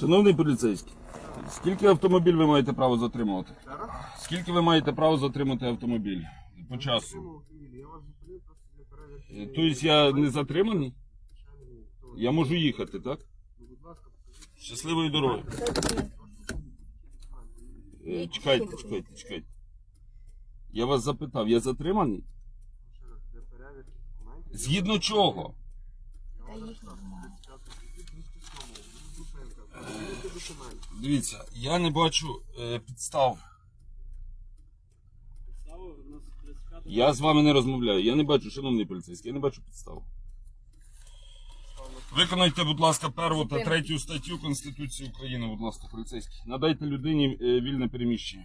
Шановний поліцейський, скільки автомобіль ви маєте право затримувати? Скільки ви маєте право затримати автомобіль? По часу? Е, Тобто я не затриманий? Я можу їхати, так? Щасливої дороги. Е, Чекайте, чекайте, чекайте. Я вас запитав, я затриманий? Згідно чого? Я вам розказав. 35 статті 207. Зупинка. Перевірки документів. Дивіться, я не бачу е, підстав. Підстави у нас 35 Я з вами не розмовляю. Я не бачу, шановний поліцейський, я не бачу підстав. Виконайте, будь ласка, перву та третю статтю Конституції України, будь ласка, поліцейський. Надайте людині е, вільне переміщення.